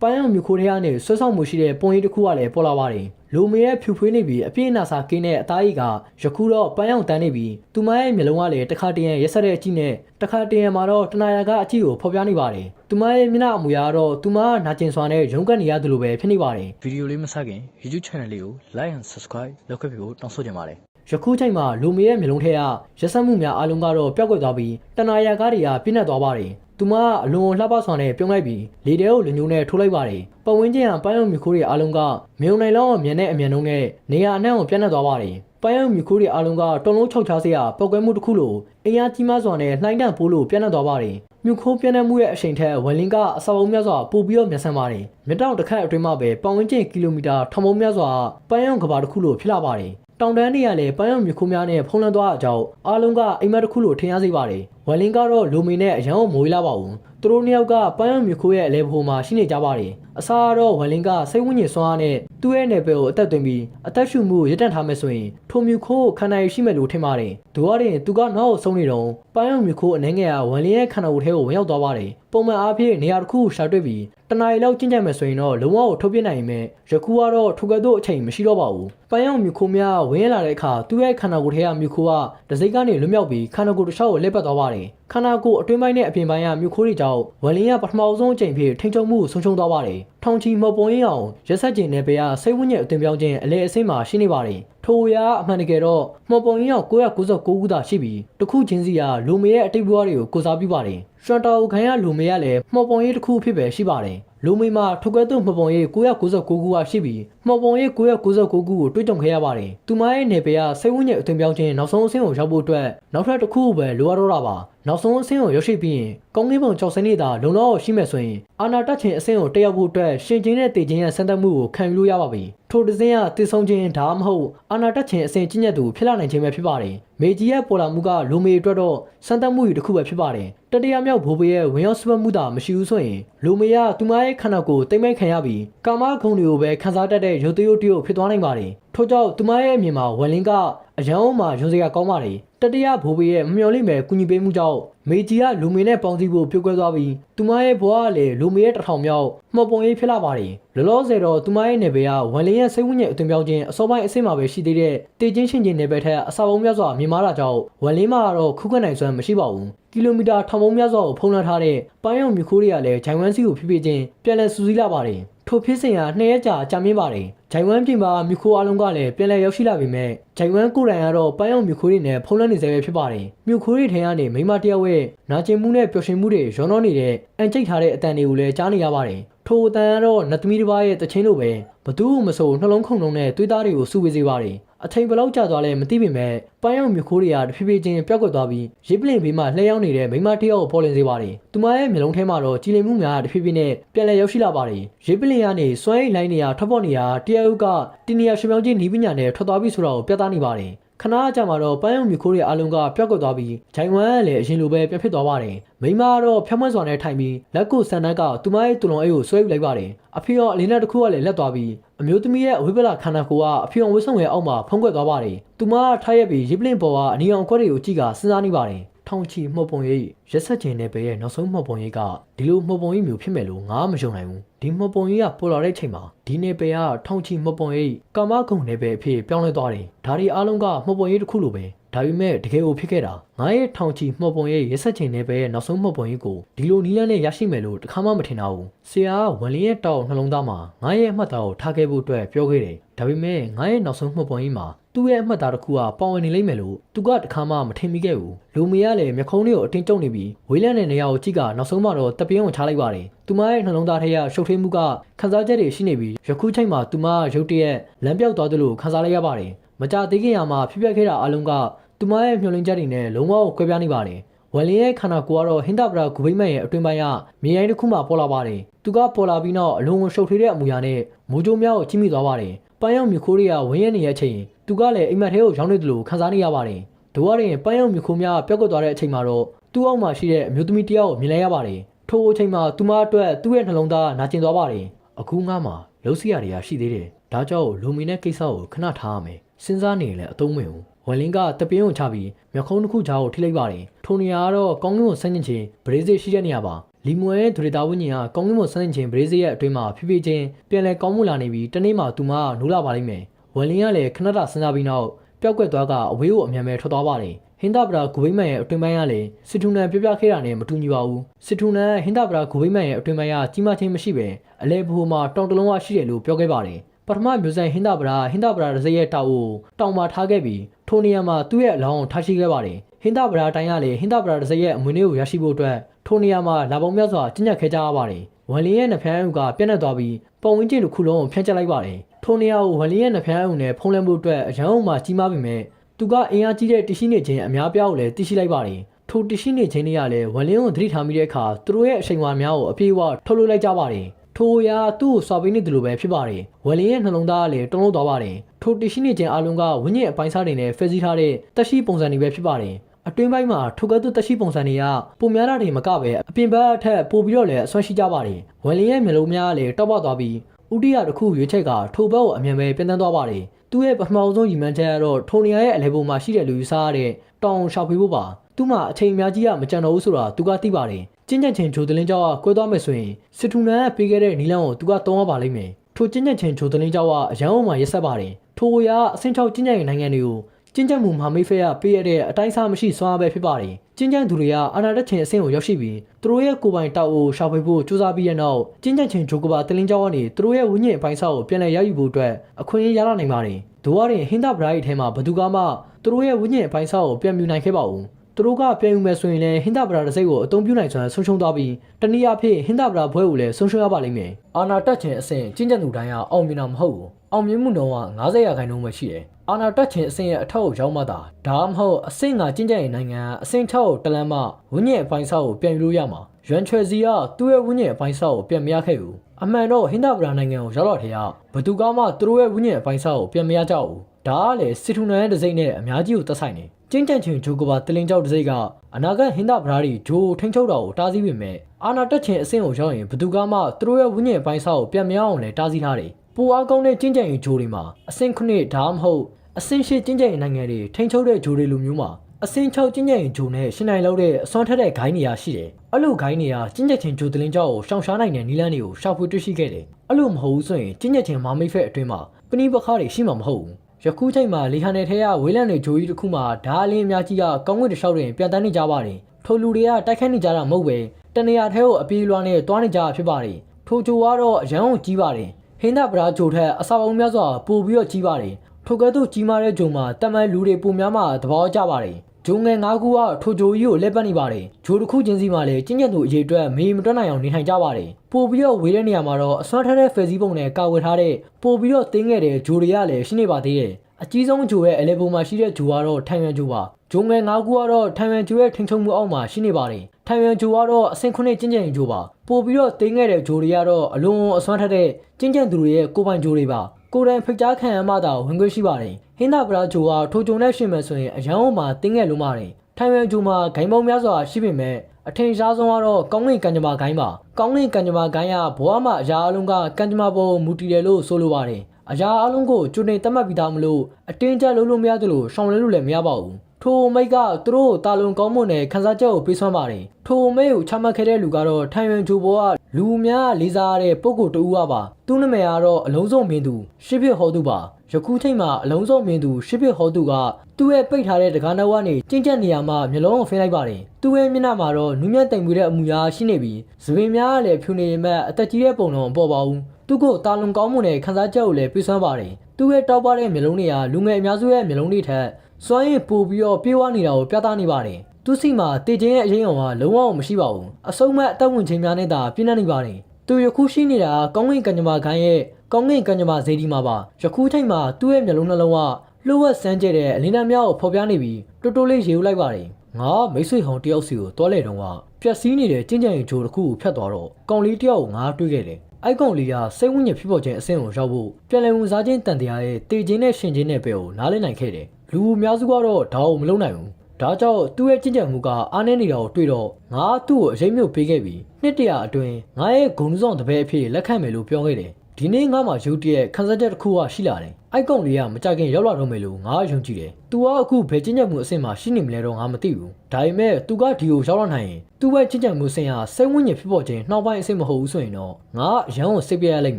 ပန်းရုံမြူခိုးထဲကနေဆွဆောက်မှုရှိတဲ့ပုံရိပ်တစ်ခုကလည်းပေါ်လာပါတယ်လူမရဲ့ဖြူဖွေးနေပြီးအပြည့်အနာစာကင်းတဲ့အသားကြီးကယခုတော့ပန်းရောင်တန်းနေပြီးသူမရဲ့မျက်လုံးကလည်းတစ်ခါတည်းရက်ဆက်တဲ့အကြည့်နဲ့တစ်ခါတည်းမှာတော့တနာယာကအကြည့်ကိုဖော်ပြနေပါတယ်သူမရဲ့မျက်နှာအမူအရာကတော့သူမကနာကျင်စွာနဲ့ရုန်းကန်နေရတယ်လို့ပဲဖြစ်နေပါတယ်ဗီဒီယိုလေးမစခင် YouTube channel လေးကို like and subscribe လုပ်ခဲ့ပြီးဖို့တောင်းဆိုချင်ပါတယ်ယခုချိန်မှာလူမရဲ့မျိုးလုံးထဲကရက်ဆက်မှုများအလုံးကတော့ပျောက်ကွယ်သွားပြီးတနာယာကားတွေကပြည့်နှက်သွားပါတယ်။ သူမကအလွန်လှပစွာနဲ့ပြုံးလိုက်ပြီးလေတဲကိုလူညိုနဲ့ထိုးလိုက်ပါတယ်။ပတ်ဝန်းကျင်ကပန်းရုံမြူခိုးတွေအလုံးကမြုံနိုင်လောက်အောင်မြန်တဲ့အမြန်နှုံးနဲ့နေရာအနှံ့ကိုပြန့်နှက်သွားပါတယ်။ပန်းရုံမြူခိုးတွေအလုံးကတုံလုံးချုပ်ချစရာပောက်ကွဲမှုတစ်ခုလိုအင်အားကြီးမားစွာနဲ့လှိုင်းတန့်ပိုးလို့ပြန့်နှက်သွားပါတယ်။မြူခိုးပြန့်နှက်မှုရဲ့အရှိန်ထက်ဝယ်လင်းကအစာအုံများစွာပိုပြီးတော့မြန်ဆန်ပါတယ်။မြတောင်တစ်ခတ်အတွင်းမှာပဲပတ်ဝန်းကျင်ကီလိုမီတာထောင်ပေါင်းများစွာပန်းရုံကဘာတစ်ခုလိုဖြစ်လာပါတယ်။တောင်တန်းတွေကလည်းပန်းရုံမြခိုးများနဲ့ဖုံးလွှမ်းသွားတဲ့အကြောင်းအားလုံးကအိမ်မက်တစ်ခုလိုထင်ရစေပါတယ်။ဝယ်လင်းကတော့လူမီနဲ့အရန်ကိုမွေးလာပါဘူး။သူတို့နှစ်ယောက်ကပန်းရုံမြခိုးရဲ့အလဲဖိုးမှာရှိနေကြပါတယ်။အစားကတော့ဝယ်လင်းကစိတ်ဝိညာဉ်စွမ်းအားနဲ့သူ့ရဲ့နယ်ပယ်ကိုအသက်သွင်းပြီးအသက်ရှူမှုကိုရပ်တန့်ထားမယ်ဆိုရင်ထိုမြခိုးကိုခံနိုင်ရရှိမယ်လို့ထင်ပါတယ်။သူကရင်သူကနောက်ကိုဆုံးနေတော့ပန်းရုံမြခိုးအနေငယ်ကဝယ်လင်းရဲ့ခန္ဓာကိုယ်ထဲကိုဝင်ရောက်သွားပါတယ်။ပုံမှန်အားဖြင့်နေရာတစ်ခုကိုရှာတွေ့ပြီးတနအီလောက်ကျင့်ကြံမယ်ဆိုရင်တော့လုံးဝကိုထုတ်ပြနိုင်ရင်မဲ့ယခုကတော့ထိုကဲ့သို့အချိန်မရှိတော့ပါဘူး။ပန်းရုံမြခိုးများဝင်ရလာတဲ့အခါသူ့ရဲ့ခန္ဓာကိုယ်ထဲကမြခိုးကဒစိမ့်ကနေလွတ်မြောက်ပြီးခန္ဓာကိုယ်တစ်လျှောက်ကိုလက်ပတ်သွားပါတယ်။ခန္ဓာကိုယ်အတွင်းပိုင်းနဲ့အပြင်ပိုင်းကမြခိုးတွေကြောင့်ဝယ်လင်းကပထမဆုံးအချိန်ဖြစ်ထိန်ချုံမှုကိုဆုံးရှုံးသွားပါတယ်။ထောင်ချီမော်ပုံရင်းအောင်ရက်ဆက်ကျင်နယ်ပယ်ကစိတ်ဝိညာဉ်အသွင်ပြောင်းခြင်းအလဲအစိမ့်မှာရှိနေပါတယ်။ထိုအရာအမှန်တကယ်တော့မော်ပုံရင်းအောင်999ခုသာရှိပြီးတစ်ခုချင်းစီကလူမရဲ့အတိတ်ဘဝတွေကိုကိုစားပြုပါတယ်။ရှွန်တော်ခိုင်ကလူမရလည်းမော်ပုံရင်းတစ်ခုဖြစ်ပဲရှိပါတယ်။ လူမီမှာထုတ်ကဲ့သို့မှပုံရေး999ခုကရှိပြီးမှပုံရေး999ခုကိုတွေ့ကြုံခဲ့ရပါတယ်။သူမရဲ့နယ်ပယ်ကစိတ်ဝိညာဉ်အသွင်ပြောင်းခြင်းနောက်ဆုံးအဆင့်ကိုရောက်ဖို့အတွက်နောက်ထပ်တစ်ခုပဲလိုအပ်တော့တာပါ။နောက်ဆုံးအဆင့်ကိုရောက်ရှိပြီးရင်ကောင်းကင်ဘုံကြောက်စင်းနေတာလုံလောက်ရှိမှဆိုရင်အာနာတက်ခြင်းအဆင့်ကိုတက်ရောက်ဖို့အတွက်ရှင်ချင်းနဲ့တည်ခြင်းရဲ့စံတတ်မှုကိုခံယူလို့ရပါပြီ။ထိုတစ်စင်းကတည်ဆုံခြင်းဒါမှမဟုတ်အာနာတက်ခြင်းအဆင့်ကျင့်ကြံသူဖြစ်လာနိုင်ခြင်းပဲဖြစ်ပါတယ်။မေကြီးရဲ့ပေါ်လာမှုကလူမေအတွက်တော့စံတတ်မှုတွေတစ်ခုပဲဖြစ်ပါတယ်။တတိယမြောက်ဘိုးဘေးရဲ့ဝင်ရောက်စပတ်မှုတာမရှိဘူးဆိုရင်လူမေကသူမရဲ့ခန္ဓာကိုယ်တိမ်မိုက်ခံရပြီးကာမဂုဏ်တွေကိုပဲခံစားတတ်တဲ့ရုပ်တရုပ်တရုပ်ဖြစ်သွားနိုင်ပါတယ်။ထို့ကြောင့်သူမရဲ့အမြင်မှာဝယ်လင်းကအရန်အောင်မှာရုံစရာကောင်းပါတယ်။တတိယဘိုးဘေးရဲ့မမျော်လင့်မဲ့ကူညီပေးမှုကြောင့်မေကြီးကလူမေနဲ့ပေါင်းစည်းဖို့ပြုတ်ကွဲသွားပြီးသူမရဲ့ဘဝကလည်းလူမေရဲ့တစ်ထောင်မြောက်မှော်ပုံရေးဖြစ်လာပါတယ်။လောလောဆယ်တော့သူမရဲ့နယ်ပယ်ကဝယ်လင်းရဲ့စိတ်ဝိညာဉ်အသွင်ပြောင်းခြင်းအစောပိုင်းအဆင့်မှာပဲရှိသေးတဲ့တည်ချင်းရှင်ချင်းနယ်ပယ်ထက်အစာပုံများစွာမြင်မာတာကြောင့်ဝယ်လင်းမှာတော့ခုခံနိုင်စွမ်းမရှိပါဘူး။ကီလိုမီတာထောင်ပေါင်းများစွာကိုဖုံးလွှမ်းထားတဲ့ပန်းရုံမြူခိုးတွေကလည်းဂျိုင်ဝမ်စီကိုဖြစ်ဖြစ်ချင်းပြန်လည်စူးစီးလာပါတယ်။ထိုဖြစ်စဉ်ဟာနှစ်ရက်ကြာကြာမြင့်ပါတယ်။ ဂျိုင်ဝမ်ပြင်ပါမြူခိုးအလုံးကလည်းပြန်လည်ရောက်ရှိလာပြီမဲ့ဂျိုင်ဝမ်ကိုယ်တိုင်ကတော့ပန်းရုံမြူခိုးတွေနဲ့ဖုံးလွှမ်းနေစေပဲဖြစ်ပါတယ်။မြူခိုးတွေထဲကနေမိမတယောက်ရဲ့နာကျင်မှုနဲ့ပျော်ရွှင်မှုတွေရောနှောနေတဲ့အန်ကျိတ်ထားတဲ့အတန်တွေကိုလည်းကြားနေရပါတယ်။ ထိုအတန်ကတော့နတ်သမီးတစ်ပါးရဲ့တခြင်းလိုပဲဘသူ့မဆိုနှလုံးခုန်လုံးနဲ့သွေးသားတွေကိုစုဝေးစေပါတယ်။အချိန်ဘယ်လောက်ကြာသွားလဲမသိပေမဲ့ပန်းရုံမြခိုးတွေကတဖြည်းဖြည်းချင်းပျောက်ကွယ်သွားပြီးရိပ်ပလင်ဘေးမှာလှည့်ရောက်နေတဲ့မိမတယောက်ကိုပေါ်လင်စေပါတယ်။သူမရဲ့မျိုးလုံးထဲမှာတော့ကြည်လင်မှုများတဖြည်းဖြည်းနဲ့ပြန်လည်ရောက်ရှိလာပါတယ်။ရိပ်ပလင်ကနေစွမ်းရည်လိုင်းနေရာထွက်ပေါ်နေရာတယောက်ကတင်နီယာရွှေမြောင်းချင်းနီးပညာနဲ့ထွက်သွားပြီဆိုတာကိုပြသနေပါတယ်။ ခဏအကြာမှာတော့ပန်းရုံမြခိုးတွေအလုံးကပျောက်ကွယ်သွားပြီးဂျိုင်ဝမ်ကလည်းအရင်လိုပဲပြန်ဖြစ်သွားပါတယ်။မိမကတော့ဖြောင်းမွန်းစွာနဲ့ထိုင်ပြီးလက်ကိုဆန်တန်းကသူမရဲ့တူလုံအိတ်ကိုဆွဲယူလိုက်ပါတယ်။အဖေရောအလင်းနဲ့တစ်ခုကလည်းလက်သွားပြီးအမျိုးသမီးရဲ့အဝိပလာခန္ဓာကိုယ်ကအဖေရောဝှဆုံရဲ့အောက်မှာဖုံးကွက်သွားပါတယ်။သူမကထားရက်ပြီးရိပလင်ပေါ်ကအနီအောင်ခွက်တွေကိုကြည့်ကစဉ်းစားနေပါတယ်။ ထောင်ချီမှုတ်ပုံရိပ်ရက်ဆက်ခြင်းနဲ့ပဲရဲ့နောက်ဆုံးမှုတ်ပုံရိပ်ကဒီလိုမှုတ်ပုံရိပ်မျိုးဖြစ်မယ်လို့ငါမယုံနိုင်ဘူးဒီမှုတ်ပုံရိပ်ကပေါ်လာတဲ့ချိန်မှာဒီနယ်ပယ်ကထောင်ချီမှုတ်ပုံရိပ်ကာမဂုဏ်နယ်ပယ်အဖြစ်ပြောင်းလဲသွားတယ်ဒါဒီအားလုံးကမှုတ်ပုံရိပ်တစ်ခုလိုပဲဒါပေမဲ့တကယ်ကိုဖြစ်ခဲ့တာငါရဲ့ထောင်ချီမှုတ်ပုံရိပ်ရက်ဆက်ခြင်းနယ်ပယ်ရဲ့နောက်ဆုံးမှုတ်ပုံရိပ်ကိုဒီလိုနီးလန်းနဲ့ရရှိမယ်လို့တခါမှမထင်တော့ဘူးဆရာကဝန်လင်းရဲ့တောက်နှလုံးသားမှာငါရဲ့အမှတ်သားကိုထားခဲ့ဖို့အတွက်ပြောခဲ့တယ် ဒါပေမဲ့ငါရဲ့နောက်ဆုံးမှုတ်ပုံရိပ်မှာသူ့ရဲ့အမှတ်သားတစ်ခုကပေါဝင်နေလိမ့်မယ်လို့သူကတခါမှမထင်မိခဲ့ဘူးလူမီကလည်းမျက်ခုံးလေးကိုအတင်းကျုံနေပြီးဝေးလန့်တဲ့နေရာကိုကြည့်ကနောက်ဆုံးမှတော့တပြင်းကိုချလိုက်ပါတယ်သူမရဲ့နှလုံးသားထဲကရှုပ်ထွေးမှုကခန်းစားချက်တွေရှိနေပြီးယခုချိန်မှာသူမရုတ်တရက်လမ်းပြောက်သွားသလိုခန်းစားလိုက်ရပါတယ်မကြသေးခင်ရမှာဖြစ်ပျက်ခဲ့တာအလုံးကသူမရဲ့မျှော်လင့်ချက်တွေနဲ့လုံးဝကိုကွဲပြားနေပါတယ်ဝယ်လင်းရဲ့ခန္ဓာကိုယ်ကတော့ဟင်တာပရာဂူဘိမန်ရဲ့အတွင်းပိုင်းကမြေရိုင်းတစ်ခုမှပေါ်လာပါတယ်။သူကပေါ်လာပြီးနောက်အလုံးကိုရှုပ်ထွေးတဲ့အမူအရာနဲ့မိုးကြိုးများကိုကြီးမိသွားပါတယ်။ ပန်းရောင်မြခိုးတွေကဝင်းရနေတဲ့အချိန်သူကလည်းအိမ်မက်ထဲကိုရောက်နေတယ်လို့ခန်းစားနေရပါတယ်။ဒိုးရရင်ပန်းရောင်မြခိုးများပျောက်ကွက်သွားတဲ့အချိန်မှာတော့သူ့အောက်မှာရှိတဲ့အမျိုးသမီးတစ်ယောက်ကိုမြင်လိုက်ရပါတယ်။ထိုအချိန်မှာသူမအတွက်သူ့ရဲ့နှလုံးသားနာကျင်သွားပါတယ်။အခုငါမှလုံးစရာတွေကရှိသေးတယ်။ဒါကြောင့်လူမီနဲ့ကိစ္စကိုခဏထားရမယ်။စဉ်းစားနေရင်လည်းအသုံးမဝင်ဘူး။ဝယ်လင်းကတပင်းကိုချပြီးမျက်ခုံးတစ်ခုချားကိုထိလိုက်ပါတယ်ထိုနေရာကတော့ကောင်းကင်ကိုဆန်းကျင်ချင်းဗရေးစစ်ရှိတဲ့နေရာပါ လီမွဲဒရီတာဝင်းကြီးကကောင်းကင်ဘုံစတင်ချင်းဘရေဇီးရဲ့အတွင်းမှာဖြည်းဖြည်းချင်းပြန်လဲကောင်းမှုလာနေပြီးတနေ့မှသူမနိုးလာပါလိမ့်မယ်ဝယ်လင်းကလည်းခဏတာစဉ်းစားပြီးနောက်ပျောက်ကွက်သွားကအဝေးကိုအမြန်ပဲထွက်သွားပါတယ်ဟင်္ဒဗရာဂူဘိမန်ရဲ့အတွင်ပိုင်းကလည်းစစ်ထူနန်ပြပြခဲ့တာနဲ့မတူညီပါဘူးစစ်ထူနန်ဟင်္ဒဗရာဂူဘိမန်ရဲ့အတွင်ပိုင်းကကြီးမားခြင်းမရှိပဲအလဲဘိုမှာတောင်တလုံးဝရှိတယ်လို့ပြောခဲ့ပါတယ်ပထမမျိုးဆက်ဟင်္ဒဗရာဟင်္ဒဗရာရစရဲ့တောက်ကိုတောင်မှာထားခဲ့ပြီးထိုနေရာမှာသူ့ရဲ့အလောင်းကိုထားရှိခဲ့ပါတယ်ဟင်္ဒဗရာတိုင်းကလည်းဟင်္ဒဗရာရစရဲ့အမွေလေးကိုရရှိဖို့အတွက် ထိုနေရာမှာလာပေါင်းများစွာကျင့်ကြံခဲ့ကြရပါတယ်ဝန်လင်းရဲ့နှဖျန်းအုပ်ကပြတ်နှက်သွားပြီးပုံဝင်းကျင်တစ်ခုလုံးကိုဖျက်ချလိုက်ပါတယ်ထိုနေရာကိုဝန်လင်းရဲ့နှဖျန်းအုပ်နဲ့ဖုံးလွှမ်းဖို့အတွက်အရန်အုံမှာကြီးမားပြီမဲ့သူကအင်အားကြီးတဲ့တရှိနေခြင်းအများပြားကိုလည်းသိရှိလိုက်ပါတယ်ထိုတရှိနေခြင်းတွေကလည်းဝန်လင်းကိုသတိထားမိတဲ့အခါသူတို့ရဲ့အချိန်ဝါများကိုအပြည့်အဝထုတ်လွှတ်လိုက်ကြပါတယ်ထိုအရာသူ့ကိုစွာပေးနေတယ်လို့ပဲဖြစ်ပါတယ်ဝန်လင်းရဲ့နှလုံးသားကလည်းတုံ့လုံးသွားပါတယ်ထိုတရှိနေခြင်းအလုံးကဝိညာဉ်အပိုင်းစားတွေနဲ့ဖက်စီးထားတဲ့တက်ရှိပုံစံတွေပဲဖြစ်ပါတယ် အတွင်းပိုင်းမှာထိုကဲ့သို့တက်ရှိပုံစံတွေကပုံများတာတွေမကပဲအပြင်ဘက်အထက်ပို့ပြီးတော့လည်းအဆွမ်းရှိကြပါတယ်။ဝန်လင်းရဲ့မျိုးလုံးများကလည်းတောက်ပသွားပြီးဥတီယာတစ်ခုရွေးချက်ကထိုဘက်ကိုအမြန်ပဲပြန်တန်းသွားပါတယ်။သူ့ရဲ့ပထမဆုံးရည်မှန်းချက်ကတော့ထိုနေရာရဲ့အလဲပုံမှာရှိတဲ့လူယူဆရတဲ့တောင်ရှောက်ဖေးဖို့ပါ။သူ့မှာအချိန်အများကြီးကမကြံတော့ဘူးဆိုတာသူကသိပါတယ်။ကျင်းကျန်ချင်းဂျိုတလင်းကြောက်ကကွဲသွားမယ်ဆိုရင်စစ်ထူနန်ကပေးခဲ့တဲ့နီလန်ကိုသူကတုံးရပါလိမ့်မယ်။ထိုကျင်းကျန်ချင်းဂျိုတလင်းကြောက်ကအရန်အောင်မှရက်ဆက်ပါတယ်။ထိုအရာအဆင့်6ကျင်းကျန်ရဲ့နိုင်ငံတွေကို ကျင်းကျက်မှုမဟာမိတ်ဖက်ကပေးရတဲ့အတိုင်းအစားမရှိစွမ်းအားပဲဖြစ်ပါတယ်။ကျင်းကျက်သူတွေကအာနာတက်ချင်အဆင့်ကိုရောက်ရှိပြီးသူတို့ရဲ့ကိုယ်ပိုင်တောက်ကိုရှာဖွေဖို့ကြိုးစားပြီးတဲ့နောက်ကျင်းကျက်ချင်ဂျိုကဘာတလင်းကျောင်းကနေသူတို့ရဲ့ဝိညာဉ်အပိုင်းစားကိုပြန်လည်ရယူဖို့အတွက်အခွင့်အရေးရလာနိုင်ပါတယ်။ဒိုဝါရင်ဟင်းသာဗရာရဲ့ထဲမှာဘသူကမှသူတို့ရဲ့ဝိညာဉ်အပိုင်းစားကိုပြန်မြူနိုင်ခဲ့ပါဘူး။ သူတို့ကပြန်ယူမယ်ဆိုရင်လည်းဟင်းသာဗရာတစ်စိတ်ကိုအသုံးပြုနိုင်စွမ်းဆုံးရှုံးသွားပြီးတနည်းအားဖြင့်ဟင်းသာဗရာဘွဲကိုလည်းဆုံးရှုံးရပါလိမ့်မယ်။အာနာတက်ချင်အဆင့်ကျင်းကျက်သူတိုင်းကအောင်မြင်တာမဟုတ်ဘူး။အောင်မြင်မှုနှုန်းက90ရာခိုင်နှုန်းပဲရှိတယ်။အာနာတက်ချင်အဆင့်ရဲ့အထောက်ကိုရောက်မှသာဒါမှမဟုတ်အဆင့်ကကျင့်ကြံ့ရဲ့နိုင်ငံအဆင့်6ကိုတလန်းမှဝိညာဉ်အပိုင်းဆောက်ကိုပြန်ယူလို့ရမှာရွမ်ချွယ်စီကသူ့ရဲ့ဝိညာဉ်အပိုင်းဆောက်ကိုပြန်မရခဲ့ဘူးအမှန်တော့ဟင်္ဒဗရာနိုင်ငံကိုရောက်တော့တဲ့ကဘသူကမှသူတို့ရဲ့ဝိညာဉ်အပိုင်းဆောက်ကိုပြန်မရကြဘူးဒါကလည်းစစ်ထူနန်ရဲ့တစ်စိမ့်နဲ့အများကြီးကိုသက်ဆိုင်နေကျင့်ကြံ့ချင်ဂျိုကဘာတလင်းကြောက်တစ်စိမ့်ကအနာဂတ်ဟင်္ဒဗရာတွေဂျိုထိန်းချုပ်တော်ကိုတားဆီးပေမဲ့အာနာတက်ချင်အဆင့်ကိုရောက်ရင်ဘသူကမှသူတို့ရဲ့ဝိညာဉ်အပိုင်းဆောက်ကိုပြန်မရအောင်လည်းတားဆီးထားတယ်ပူအားကောင်းတဲ့ကျင့်ကြံ့ရင်ဂျိုတွေမှာအဆင့်ခုနှစ်ဒါမှမဟုတ်အဆင့်ရှိကျင်းကျင်နိုင်ငံတွေထိန်းချုပ်တဲ့ဂျိုတွေလိုမျိုးမှာအဆင့်6ကျင်းကျင်ဂျိုနဲ့ရှင်းနိုင်လောက်တဲ့အစွမ်းထက်တဲ့ဂိုင်းနေရာရှိတယ်။အဲ့လိုဂိုင်းနေရာကျင်းကျင်ချင်းဂျိုတလင်းကြောက်ကိုရှောင်ရှားနိုင်တဲ့နီလန်းတွေကိုရှာဖွေတွေ့ရှိခဲ့တယ်။အဲ့လိုမဟုတ်ဘူးဆိုရင်ကျင်းကျင်ချင်းမာမိတ်ဖက်အတွင်းမှာပဏိပခါတွေရှိမှာမဟုတ်ဘူး။ ယခုချိန်မှာလီဟန်နယ်ထဲကဝေးလံတွေဂျိုကြီးတစ်ခုမှာဓာအလင်းအများကြီးကကောင်းကင်တစ်လျှောက်တွင်ပြန်တန်းနေကြပါတယ်။ထိုလူတွေကတိုက်ခတ်နေကြတာမဟုတ်ပဲတနေရာထဲကိုအပြေးလွှားနဲ့တွားနေကြတာဖြစ်ပါတယ်။ထိုဂျိုကတော့အရန်ကိုကြီးပါတယ်။ဟင်းဒဗရာဂျိုထက်အစာပုံများစွာပိုပြီးတော့ကြီးပါတယ်။ထိုကဲ့သို့ကြီးမားတဲ့ဂျုံမှာတမန်လူတွေပုံများမှသဘောကျပါတယ်။ ဂျုံငယ်၅ခုကထိုဂျိုကြီးကိုလက်ပတ်နေပါတယ်။ဂျိုတစ်ခုချင်းစီမှာလည်းကျင့်ကြံသူအရေးအတွက်မေးမတွက်နိုင်အောင်နေထိုင်ကြပါတယ်။ပို့ပြီးတော့ဝေးတဲ့နေရာမှာတော့အစွမ်းထက်တဲ့ဖယ်စည်းပုံနဲ့ကာဝယ်ထားတဲ့ပို့ပြီးတော့တင်းခဲ့တဲ့ဂျိုတွေကလည်းရှိနေပါသေးတယ်။အကြီးဆုံးဂျိုရဲ့အလေပုံမှာရှိတဲ့ဂျိုကတော့ထိုင်ဝမ်ဂျိုပါ။ဂျုံငယ်၅ခုကတော့ထိုင်ဝမ်ဂျိုရဲ့ထိန်ချုံမှုအောက်မှာရှိနေပါတယ်။ထိုင်ဝမ်ဂျိုကတော့အဆင့်ခုနှစ်ကျင့်ကြံဂျိုပါ။ပို့ပြီးတော့တင်းခဲ့တဲ့ဂျိုတွေကတော့အလွန်အစွမ်းထက်တဲ့ကျင့်ကြံသူတွေရဲ့ကိုပိုင်ဂျိုတွေပါ။ကိုယ်တိုင်ဖိတ်ကြားခံရမှသာဝင်ခွင့်ရှိပါတယ်။ ဟင်းသာပရာဂျိုကထိုဂျုံနဲ့ရှင်မယ်ဆိုရင်အရန်အောင်မှာတင်းခဲ့လို့ပါတယ်။ထိုင်ဝမ်ဂျိုမှာဂိမ်းပေါင်းများစွာရှိပေမဲ့အထင်ရှားဆုံးကတော့ကောင်းကင်ကံကြမ္မာဂိုင်းပါ။ကောင်းကင်ကံကြမ္မာဂိုင်းကဘဝမှာအရာအလုံးကကံကြမ္မာပေါ်မူတည်တယ်လို့ဆိုလိုပါတယ်။အရာအလုံးကိုကျွနေတတ်မှတ်ပြီးသားမလို့အတင်းကျပ်လုံးလို့မရသလိုရှောင်လဲလို့လည်းမရပါဘူး။ထိုမိတ်ကသူတို့တာလွန်ကောင်းမွန်တဲ့ခန်းစားချက်ကိုပေးစွမ်းပါတယ်။ထိုမိတ်ကိုချမှတ်ခဲ့တဲ့လူကတော့ထိုင်ဝမ်ဂျိုဘောကလူများလေးစားရတဲ့ပုဂ္ဂိုလ်တဦးပါ။သူ့နာမည်ကတော့အလုံးစုံမင်းသူရှစ်ဖြစ်ဟောသူပါ။ ယခုချိန်မှာအလုံးစုံမင်းသူရှစ်ဖြစ်ဟောသူကသူ့ရဲ့ပိတ်ထားတဲ့တကားနောက်ကနေကျင့်ကြံ့နေရမှာမျိုးလုံးကိုဖင်းလိုက်ပါတယ်။သူ့ရဲ့မျက်နှာမှာတော့နူးညံ့တိမ်မွေတဲ့အမူအရာရှိနေပြီးသပင်များကလည်းဖြူနေပေမဲ့အသက်ကြီးတဲ့ပုံတော့မပေါ်ပါဘူး။သူ့ကိုတာလွန်ကောင်းမွန်တဲ့ခန်းစားချက်ကိုလည်းပြဆွမ်းပါတယ်။သူ့ရဲ့တောက်ပတဲ့မျိုးလုံးတွေကလူငယ်အများစုရဲ့မျိုးလုံးတွေထက်စွမ်းရည်ပိုပြီးတော့ပြေးဝနေတာကိုပြသနေပါတယ်။သူစီမှာတေချင်းရဲ့အရင်အောင်ကလုံးဝမရှိပါဘူး။အစုံမဲ့အသက်ဝင်ခြင်းများနဲ့သာပြည့်နေနေပါတယ်။သူယခုရှိနေတာကောင်းကင်ကံကြမ္မာခိုင်းရဲ့ ကောင်းကင်ကံကြမ္မာဇေဒီမှာပါ။ယခုချိန်မှာသူ့ရဲ့မျိုးလုံးနှလုံးကလှုပ်ဝက်ဆန်းကျဲတဲ့အလင်းတန်းများကိုဖော်ပြနေပြီးတိုးတိုးလေးရေဦးလိုက်ပါတယ်။ငါမိတ်ဆွေဟောင်တယောက်စီကိုတွားလေတုန်းကပျက်စီးနေတဲ့ကျင်းကြံရင်ဂျိုတစ်ခုကိုဖျက်သွားတော့ကောင်လေးတယောက်ကိုငါတွေ့ခဲ့တယ်။အိုက်ကောင်လေးကစိတ်ဝိညာဉ်ဖြစ်ပေါ်ခြင်းအဆင့်ကိုရောက်ဖို့ပြန်လည်ဝင်စားခြင်းတန်တရားရဲ့တေခြင်းနဲ့ရှင်ခြင်းနဲ့ပဲကိုနားလည်နိုင်ခဲ့တယ်။လူအများစုကတော့ဒါကိုမလုပ်နိုင်ဘူး။ဒါကြောင့်သူ့ရဲ့ကျင့်ကြံမှုကအားနည်းနေတာကိုတွေ့တော့ငါသူ့ကိုအရေးမြုပ်ပေးခဲ့ပြီးနှစ်တရာအတွင်းငါရဲ့ဂုံဆောင်တပည့်အဖြစ်လက်ခံမယ်လို့ပြောခဲ့တယ်။ ဒီ ဒီနေ့ငါမှရုတ်တရက်ခန်းစားချက်တစ်ခုကရှိလာတယ်အိုက်ကွန်လေးကမကြခင်ရောက်လာတော့မယ်လို့ငါယုံကြည်တယ်။ तू ကအခုဘယ်ချင်းချက်မှုအဆင့်မှာရှိနေမလဲတော့ငါမသိဘူး။ဒါပေမဲ့ तू ကဒီကိုရောက်လာနိုင်ရင် तू ရဲ့ချင်းချက်မှုအဆင့်ဟာစိတ်ဝိညာဉ်ဖြစ်ပေါ်ခြင်းနှောက်ပိုင်းအဆင့်မဟုတ်ဘူးဆိုရင်တော့ငါရန်ကိုစိတ်ပြရလိုက်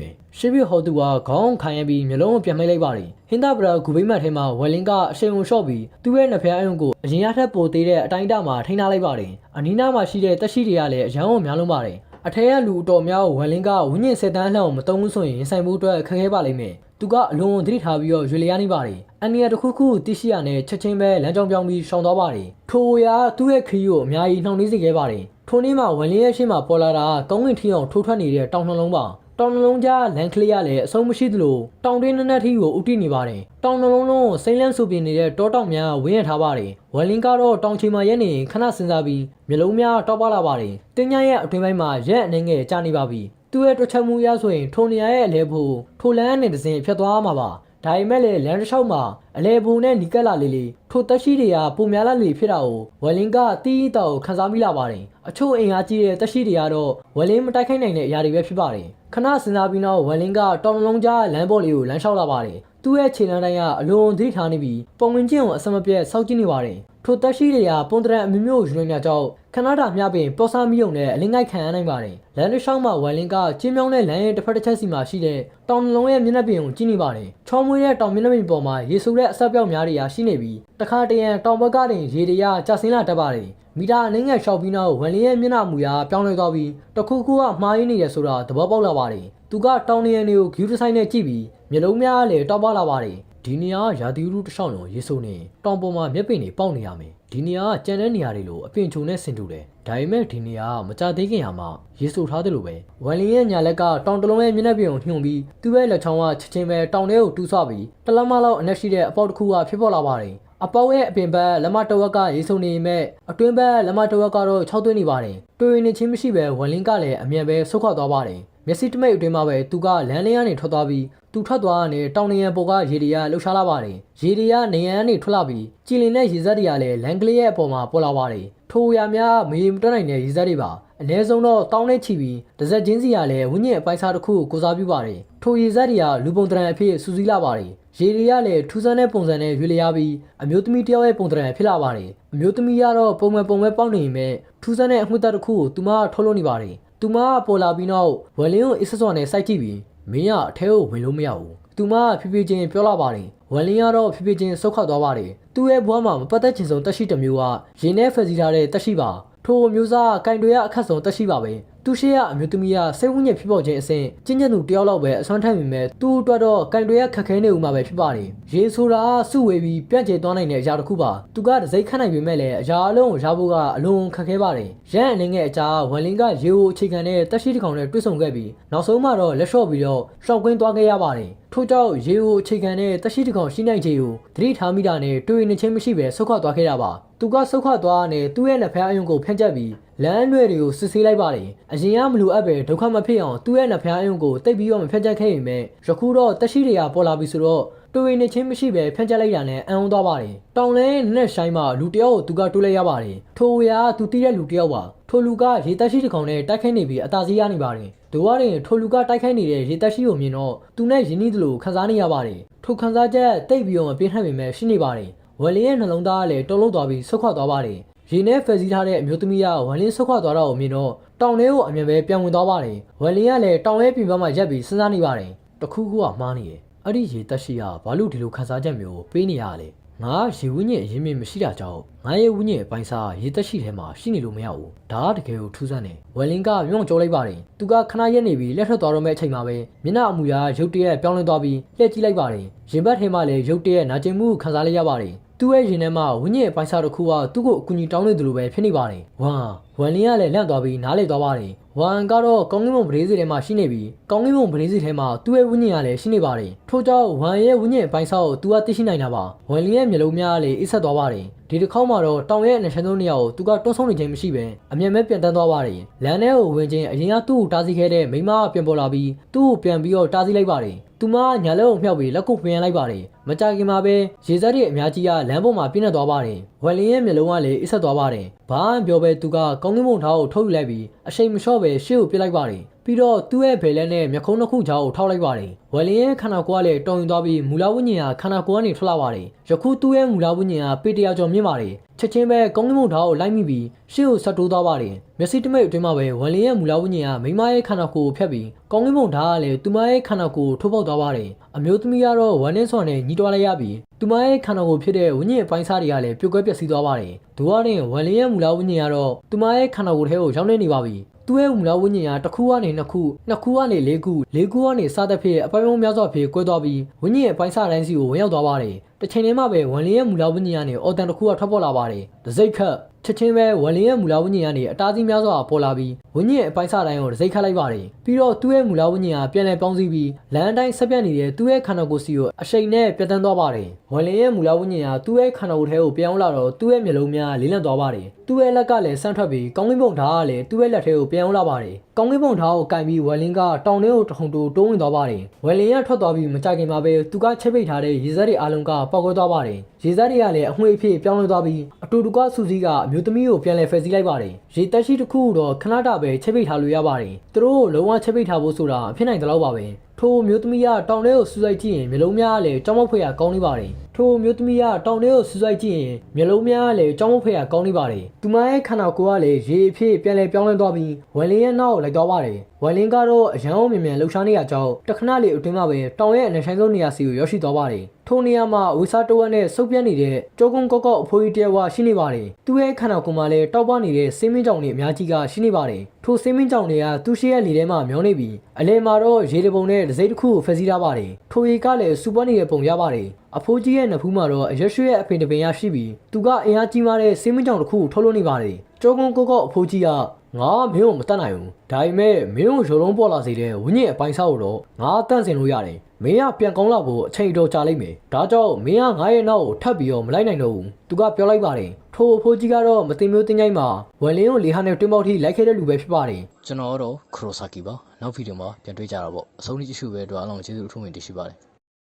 မယ်။ရှေ့ပြဟောသူကခေါင်းခံရပြီးမျိုးလုံးကိုပြန်မိတ်လိုက်ပါတယ်။ဟင်ဒါဘရာဂူဘိမတ်ထဲမှာဝယ်လင်းကအရှိန်ကိုလျှော့ပြီးသူ့ရဲ့နှစ်ဖျားအယုံကိုအရင်ရထက်ပိုသေးတဲ့အတိုင်းအတာမှာထိန်းထားလိုက်ပါတယ်။အနီးနားမှာရှိတဲ့တက်ရှိတွေကလည်းအရန်ကိုများလုံးပါတယ်။ အထက်ကလူအတော်များကိုဝယ်လင်းကဝင်းညင်စက်တန်းအလှောင်မတုံးဘူးဆိုရင်ရင်ဆိုင်မှုအတွက်ခက်ခဲပါလိမ့်မယ်။သူကအလွန်သတိထားပြီးတော့ရွေလျားနေပါတယ်။အန်နီယာတစ်ခုခုတိရှိရနဲ့ချက်ချင်းပဲလမ်းကြောင်းပြောင်းပြီးရှောင်သွားပါတယ်။ထိုရာသူ့ရဲ့ခရီးကိုအများကြီးနှောင့်နှေးစေခဲ့ပါတယ်။ထိုနေ့မှာဝန်လင်းရဲ့ရှေ့မှာပေါ်လာတာကကောင်းကင်ထီအောင်ထိုးထွက်နေတဲ့တောင်နှလုံးပါ။ တောင်နှလုံးကြားလန်ကလေးရလည်းအဆုံးမရှိသလိုတောင်တွင်းနက်နက်ထီကိုဥတီနေပါတယ်။တောင်နှလုံးလုံးကိုစိမ့်လန်းဆူပြနေတဲ့တောတောင်များဝင်းရထားပါတယ်။ဝန်လင်းကတော့တောင်ချီမှာရက်နေခဏစဉ်းစားပြီးမျိုးလုံးများတောက်ပလာပါတယ်။တင်းညာရဲ့အတွင်းပိုင်းမှာရက်အနေငယ်ကြာနေပါပြီ။သူ့ရဲ့တွက်ချက်မှုအရဆိုရင်ထိုနေရာရဲ့အလဲဖို့ထိုလန်းနဲ့တစ်စင်ဖြတ်သွားမှာပါ ဒါပေမဲ့လည်းလမ်းတစ်လျှောက်မှာအလဲပုံနဲ့နီကက်လာလေးလေးထိုတက်ရှိတွေကပုံများလာလေးဖြစ်တာကိုဝယ်လင်းကတီးတောက်ခန်းစားမိလာပါတယ်အချို့အင်အားကြီးတဲ့တက်ရှိတွေကတော့ဝယ်လင်းမတိုက်ခိုက်နိုင်တဲ့အရာတွေပဲဖြစ်ပါတယ်ခဏစဉ်းစားပြီးနောက်ဝယ်လင်းကတောင်လုံးကြားလမ်းပေါ်လေးကိုလမ်းလျှောက်လာပါတယ် သူ့ရဲ့ခြေလမ်းတိုင်းကအလွန်သတိထားနေပြီးပုံဝင်ချင်းကိုအစမပြတ်စောင့်ကြည့်နေပါတယ်ထိုတက်ရှိတွေကပုံတရံအမျိုးမျိုးယူနေကြကြောက်ခဏတာမျှပင်ပေါ်စားမီယုံနဲ့အလင်းငိုက်ခံရနိုင်ပါတယ်လမ်းတစ်လျှောက်မှာဝယ်လင်းကကျင်းမြောင်းတဲ့လမ်းရဲ့တစ်ဖက်တစ်ချက်စီမှာရှိတဲ့တောင်နှလုံးရဲ့မျက်နှာပြင်ကိုကြည့်နေပါတယ်ချောမွေးတဲ့တောင်မျက်နှာပြင်ပေါ်မှာရေဆူတဲ့အဆက်ပြောက်များတွေကရှိနေပြီးတခါတရံတောင်ဘက်ကနေရေတွေကကျဆင်းလာတတ်ပါတယ်မီတာအနှင်းငယ်လျှောက်ပြီးနောက်ဝယ်လင်းရဲ့မျက်နှာမူရာပြောင်းလဲသွားပြီးတခုခုကမှားရင်းနေတယ်ဆိုတာသဘောပေါက်လာပါတယ်သူကတောင်နေရန်တွေကိုဂယူးဒီဇိုင်းနဲ့ကြည့်ပြီး မျိုးလုံးများလည်းတောက်ပလာပါတယ်ဒီနေရာရာသီဥတုတစ်လျှောက်လုံးရေဆိုးနေတောင်ပေါ်မှာမျက်ပင်တွေပေါက်နေရမယ်ဒီနေရာကကြံတဲ့နေရာတွေလိုအပင်ချုံနဲ့ဆင်တူတယ်ဒါပေမဲ့ဒီနေရာကမကြသေးခင်ဟာမှရေဆိုးထားတယ်လို့ပဲဝမ်လင်းရဲ့ညာလက်ကတောင်တလုံးရဲ့မျက်နှာပြင်ကိုညှုံပြီးသူ့ရဲ့လက်ချောင်းကချက်ချင်းပဲတောင်ထဲကိုတူးဆွပြီးတလက်မလောက်အနက်ရှိတဲ့အပေါက်တစ်ခုကဖြစ်ပေါ်လာပါတယ်အပေါက်ရဲ့အပင်ဘက်လက်မတဝက်ကရေဆုံနေမဲ့အတွင်းဘက်လက်မတဝက်ကတော့6သွင်းနေပါတယ်တွေ့ရင်ချင်းမရှိပဲဝမ်လင်းကလည်းအမြန်ပဲဆုတ်ခွာသွားပါတယ် မျက်စိတမိတ်အတွင်းမှာပဲသူကလမ်းလေးကနေထွက်သွားပြီးသူထွက်သွားတဲ့တောင်နေရန်ပေါ်ကရေတွေကလှုပ်ရှားလာပါတယ်ရေတွေကနေရန်ကနေထွက်လာပြီးကြည်လင်တဲ့ရေစက်တွေကလည်းလန်ကလေးရဲ့အပေါ်မှာပေါ်လာပါတယ်ထိုအရာများမရေမတွက်နိုင်တဲ့ရေစက်တွေပါအ ਨੇ ဆုံးတော့တောင်းနဲ့ချီပြီးတစ်စက်ချင်းစီကလည်းဝိညာဉ်အပိုက်စားတစ်ခုကိုကိုစားပြုပါတယ်ထိုရေစက်တွေကလူပုံတရံအဖြစ်စူးစီးလာပါတယ်ရေတွေကလည်းထူးဆန်းတဲ့ပုံစံနဲ့ရွေလျားပြီးအမျိုးသမီးတစ်ယောက်ရဲ့ပုံတရံဖြစ်လာပါတယ်အမျိုးသမီးကတော့ပုံမှန်ပုံပဲပေါက်နေပေမဲ့ထူးဆန်းတဲ့အမှုသက်တစ်ခုကိုသူမကထုတ်လို့နေပါတယ် သူမကပေါ်လာပြီးနောက်ဝယ်လင်းကိုအစ်ဆွဆွနဲ့စိုက်ကြည့်ပြီးမင်းကအထဲကိုဝင်လို့မရဘူးသူမကဖြည်းဖြည်းချင်းပြောလာပါတယ်ဝယ်လင်းကတော့ဖြည်းဖြည်းချင်းဆုတ်ခတ်သွားပါတယ်သူ့ရဲ့ဘွားမှာမပတ်သက်ချင်ဆုံးတက်ရှိတစ်မျိုးကရင်းနဲ့ဖက်စီထားတဲ့တက်ရှိပါထိုအမျိုးသားကင်တွေရအခက်ဆုံးတက်ရှိပါပဲ သူရှိရအမျိုးသမီးကစိတ်ဝိညာဉ်ဖြစ်ပေါ်ခြင်းအဆင့်ကျင့်ကြံသူတယောက်လောက်ပဲအစွမ်းထမ်းပေမဲ့သူ့အတွက်တော့ကင်တွေရခက်ခဲနေဦးမှာပဲဖြစ်ပါတယ်ရေဆိုတာစုဝေးပြီးပြန့်ကျဲသွားနိုင်တဲ့အရာတစ်ခုပါသူကဒစိမ့်ခတ်နိုင်ပေမဲ့လည်းအရာအလုံးကိုရဖို့ကအလွန်ခက်ခဲပါတယ်ရန်အနေငယ်အကြာဝမ်လင်းကရေကိုအခြေခံတဲ့တက်ရှိတစ်ကောင်နဲ့တွေ့ဆုံခဲ့ပြီးနောက်ဆုံးမှတော့လက်လျှော့ပြီးတော့ရှောက်ကွင်းသွားခဲ့ရပါတယ်ထို့ကြောင့်ရေကိုအခြေခံတဲ့တက်ရှိတစ်ကောင်ရှိနိုင်ခြေကိုသတိထားမိတာနဲ့တွေ့နေချင်းမရှိပဲဆုတ်ခွာသွားခဲ့တာပါ သူကဆုတ်ခွာသွားတဲ့သူ့ရဲ့လက်ဖက်အယုံကိုဖျက်ချက်ပြီးလမ်းရွယ်တွေကိုစစ်ဆေးလိုက်ပါတယ်အရင်ကမလိုအပ်ပဲဒုက္ခမဖြစ်အောင်သူ့ရဲ့လက်ဖက်အယုံကိုတိတ်ပြီးတော့မဖျက်ချက်ခဲ့ရင်ပဲယခုတော့တက်ရှိတွေကပေါ်လာပြီဆိုတော့တွေ့နေချင်းမရှိပဲဖျက်ချက်လိုက်တာနဲ့အံ့ဩသွားပါတယ်တောင်လဲနဲ့ဆိုင်မှာလူတယောက်ကိုသူကတွေးလိုက်ရပါတယ်ထိုရာသူတီးတဲ့လူတယောက်ပါထိုလူကရေတက်ရှိတစ်ကောင်နဲ့တိုက်ခိုက်နေပြီးအသာစီးရနေပါတယ်ဒိုဝါရင်ထိုလူကတိုက်ခိုက်နေတဲ့ရေတက်ရှိကိုမြင်တော့သူနဲ့ရင်းနှီးသလိုခံစားနေရပါတယ်ထိုခံစားချက်တိတ်ပြီးတော့မပြင်းထန်ပေမဲ့ရှိနေပါတယ် ဝယ်လင်းရဲ့နှလုံးသားကလည်းတုံ့လုံးသွားပြီးဆုတ်ခွာသွားပါတယ်ရေနဲ့ဖယ်စီးထားတဲ့အမျိုးသမီးကဝမ်လင်းဆုတ်ခွာသွားတာကိုမြင်တော့တောင်ထဲကိုအမြင်ပဲပြန်ဝင်သွားပါတယ်ဝမ်လင်းကလည်းတောင်ရဲ့ပြင်ပမှာရက်ပြီးစဉ်းစားနေပါတယ်တခုခုကမှားနေတယ်အဲ့ဒီရေတက်ရှိကဘာလို့ဒီလိုခံစားချက်မျိုးကိုပေးနေရလဲငါရေဝင်းညင်အရင်မြင်မရှိတာကြောင့်ငါရဲ့ဝင်းညင်အပိုင်းစားရေတက်ရှိထဲမှာရှိနေလို့မရဘူးဒါကတကယ်ကိုထူးဆန်းတယ်ဝယ်လင်းကမြုံကြောလိုက်ပါတယ်သူကခဏရက်နေပြီးလက်ထွက်သွားတော့မဲ့အချိန်မှာပဲမျက်နှာအမူအရာရုတ်တရက်ပြောင်းလဲသွားပြီးလှည့်ကြည့်လိုက်ပါတယ်ရင်ဘတ်ထဲမှာလည်းရုတ်တရက်နာကျင်မှုခံစားလိုက်ရပါတယ် သူ့ရဲ့ရင်ထဲမှာဝင်းညင်အပိုင်းစားတစ်ခုကသူ့ကိုအကူအညီတောင်းနေတယ်လို့ပဲဖြစ်နေပါတယ်ဝမ်ဝမ်လင်းကလည်းလန့်သွားပြီးနားလေသွားပါတယ်ဝမ်ကတော့ကောင်းကင်ဘုံပရိသေထဲမှာရှိနေပြီးကောင်းကင်ဘုံပရိသေထဲမှာသူ့ရဲ့ဝင်းညင်ကလည်းရှိနေပါတယ်ထို့ကြောင့်ဝမ်ရဲ့ဝင်းညင်အပိုင်းစားကိုသူကသိရှိနိုင်တာပါဝမ်လင်းရဲ့မျိုးလုံးများကလည်းအိတ်ဆက်သွားပါတယ် ဒီတစ်ခေါက်မှာတော့တောင်ရဲ့အနက်ရှင်းသုံးနေရာကိုသူကတွန်းဆုံးနေခြင်းမရှိပဲအမြင်မဲ့ပြန်တန်းသွားပါတယ်လမ်းထဲကိုဝင်ခြင်းအရင်ကသူ့ကိုတားဆီးခဲ့တဲ့မိန်းမကပြန်ပေါ်လာပြီးသူ့ကိုပြန်ပြီးတော့တားဆီးလိုက်ပါတယ်သူမညာလက်ကိုမြှောက်ပြီးလက်ကိုပြန်လိုက်ပါတယ်မကြခင်မှာပဲရေစက်တွေအများကြီးကလမ်းပေါ်မှာပြည့်နေသွားပါတယ်ဝယ်လင်းရဲ့မျိုးလုံးကလည်းအိတ်ဆက်သွားပါတယ်ဘာမှပြောပဲသူကကောင်းကင်ဘုံထားကိုထုတ်ယူလိုက်ပြီးအရှိန်မလျှော့ပဲရှေ့ကိုပြစ်လိုက်ပါတယ် ပြီးတော့သူ့ရဲ့ဘယ်လက်နဲ့မျက်ခုံးတစ်ခုကြားကိုထောက်လိုက်ပါတယ်ဝယ်လင်းရဲ့ခန္ဓာကိုယ်ကလည်းတုံရင်သွားပြီးမူလဝိညာဉ်ကခန္ဓာကိုယ်ကနေထွက်လာပါတယ်ယခုသူ့ရဲ့မူလဝိညာဉ်ကပေတရာကျော်မြင့်ပါတယ်ချက်ချင်းပဲကောင်းကင်ဘုံဓာတ်ကိုလိုက်မိပြီးရှေ့ကိုဆက်တိုးသွားပါတယ်မျက်စိတမိတ်အတွင်းမှာပဲဝယ်လင်းရဲ့မူလဝိညာဉ်ကမိန်းမရဲ့ခန္ဓာကိုယ်ကိုဖြတ်ပြီးကောင်းကင်ဘုံဓာတ်ကလည်းသူမရဲ့ခန္ဓာကိုယ်ကိုထိုးပေါက်သွားပါတယ်အမျိုးသမီးကတော့ဝမ်းနဲ့ဆော်နဲ့ညီးတွားလိုက်ရပြီးသူမရဲ့ခန္ဓာကိုယ်ဖြစ်တဲ့ဝိညာဉ်အပိုင်းစားတွေကလည်းပြုတ်ကွဲပျက်စီးသွားပါတယ်ဒူဝါရင်ဝယ်လင်းရဲ့မူလဝိညာဉ်ကတော့သူမရဲ့ခန္ဓာကိုယ်ထဲကိုရောက်နေနေပါပြီ သူ့ရဲ့မူလဝိညာဉ်ကတစ်ခုကနေနှစ်ခုနှစ်ခုကနေလေးခုလေးခုကနေစသဖြင့်အပိုင်းပေါင်းများစွာဖြင့်ကွဲသွားပြီးဝိညာဉ်ရဲ့အပိုင်းစတိုင်းစီကိုဝင်ရောက်သွားပါတယ်။ တစ်ချိန်တည်းမှာပဲဝန်လင်းရဲ့မူလဝိညာဉ်ကနေအော်တန်တစ်ခုကထွက်ပေါ်လာပါတယ်။ဒစိတ်ခတ်ချက်ချင်းပဲဝန်လင်းရဲ့မူလဝိညာဉ်ကနေအတားစီးများစွာပေါ်လာပြီးဝိညာဉ်ရဲ့အပိုင်းစတိုင်းကိုဒစိတ်ခတ်လိုက်ပါတယ်။ပြီးတော့သူ့ရဲ့မူလဝိညာဉ်ကပြန်လည်ပေါင်းစည်းပြီးလမ်းအတိုင်းဆက်ပြတ်နေတဲ့သူ့ရဲ့ခန္ဓာကိုယ်စီကိုအရှိန်နဲ့ပြတ်တန်းသွားပါတယ်။ဝန်လင်းရဲ့မူလဝိညာဉ်ကသူ့ရဲ့ခန္ဓာကိုယ်ထဲကိုပြောင်းလာတော့သူ့ရဲ့မျက်လုံးများလေးလံသွားပါတယ်။သူ့ရဲ့လက်ကလည်းဆန့်ထွက်ပြီးကောင်းကင်ဘုံဓာတ်ကလည်းသူ့ရဲ့လက်ထဲကိုပြောင်းလာပါတယ်။ကောင်းကင်ဘုံဓာတ်ကိုကင်ပြီးဝယ်လင်းကတောင်ထဲကိုတခုံတိုးတိုးဝင်သွားပါတယ်။ဝယ်လင်းကထွက်သွားပြီးမကြခင်မှာပဲသူကချက်ပိတ်ထားတဲ့ရေစက်တွေအလုံးကပေါက်ကွဲသွားပါတယ်။ရေစက်တွေကလည်းအမွှေးအဖြစ်ပြောင်းလဲသွားပြီးအတူတူကစူစီကအမျိုးသမီးကိုပြန်လည်ဖယ်စီးလိုက်ပါတယ်။ရေတက်ရှိတစ်ခုတော့ခဏတာပဲချက်ပိတ်ထားလို့ရပါတယ်။သူတို့ကိုလုံးဝချက်ပိတ်ထားဖို့ဆိုတာအဖြစ်နိုင်တယ်လို့ပါပဲ။ ထိုမျိုးသမီးကတောင်ထဲကိုစူးစိုက်ကြည့်ရင်မျိုးလုံးများကလည်းကြောက်မောက်ဖွယ်ရကောင်းနေပါတယ်။ထိုမျိုးသမီးကတောင်ထဲကိုစူးစိုက်ကြည့်ရင်မျိုးလုံးများကလည်းကြောက်မောက်ဖွယ်ရကောင်းနေပါတယ်။သူမရဲ့ခန္ဓာကိုယ်ကလည်းရေအဖြစ်ပြန်လည်ပြောင်းလဲသွားပြီးဝယ်လင်းရဲ့နောက်ကိုလိုက်သွားပါတယ်။ဝယ်လင်းကတော့အရန်အောင်မြန်မြန်လှုပ်ရှားနေရကြောင်းတခဏလေးအတွင်းမှာပဲတောင်ရဲ့အနက်ဆိုင်ဆုံးနေရာစီကိုရောက်ရှိသွားပါတယ်။ ထိုနေရာမှာဝီစာတဝက်နဲ့စုပ်ပြတ်နေတဲ့ကြောကုန်းကော့ကော့အဖိုးကြီးတယောက်ကရှိနေပါတယ်။သူ့ရဲ့ခန္ဓာကိုယ်မှာလည်းတောက်ပနေတဲ့ဆေးမင်းကြောင်တွေအများကြီးကရှိနေပါတယ်။ထိုဆေးမင်းကြောင်တွေကသူ့ရှိရဲ့လေထဲမှာမျောနေပြီးအလဲမှာတော့ရေတပုံနဲ့ဒစိမ့်တစ်ခုကိုဖယ်စီးထားပါတယ်။ထိုရေကလည်းစူပွားနေတဲ့ပုံရပါတယ်။အဖိုးကြီးရဲ့နဖူးမှာတော့အရွှေရဲ့အပင်တပင်ရရှိပြီးသူကအင်အားကြီးမားတဲ့ဆေးမင်းကြောင်တစ်ခုကိုထုတ်လို့နေပါတယ်။ကြောကုန်းကော့ကော့အဖိုးကြီးက ငါမင်းကိုမတတ်နိုင်ဘူးဒါပေမဲ့မင်းကိုရုံလုံးပေါ်လာစေတဲ့ဝိညာဉ်အပိုင်းစားကိုတော့ငါတန့်စင်လို့ရတယ်မင်းကပြန်ကောင်းလာဖို့အချိန်တော်ကြာလိမ့်မယ်ဒါကြောင့်မင်းကငါရဲ့နောက်ကိုထပ်ပြီးတော့မလိုက်နိုင်တော့ဘူးသူကပြောလိုက်ပါတယ်ထိုအဖိုးကြီးကတော့မတင်မျိုးတင်ကြိုင်းမှာဝယ်လင်းကိုလေဟာနဲ့တွင်းပေါက်ထိလိုက်ခဲ့တဲ့လူပဲဖြစ်ပါတယ်ကျွန်တော်ကတော့ခရိုဆာကီပါနောက်ဗီဒီယိုမှာပြန်တွေ့ကြတာပေါ့အဆုံးထိကြည့်ရှုပဲအတွက်အားလုံးကျေးဇူးအထူးတင်ရှိပါတယ်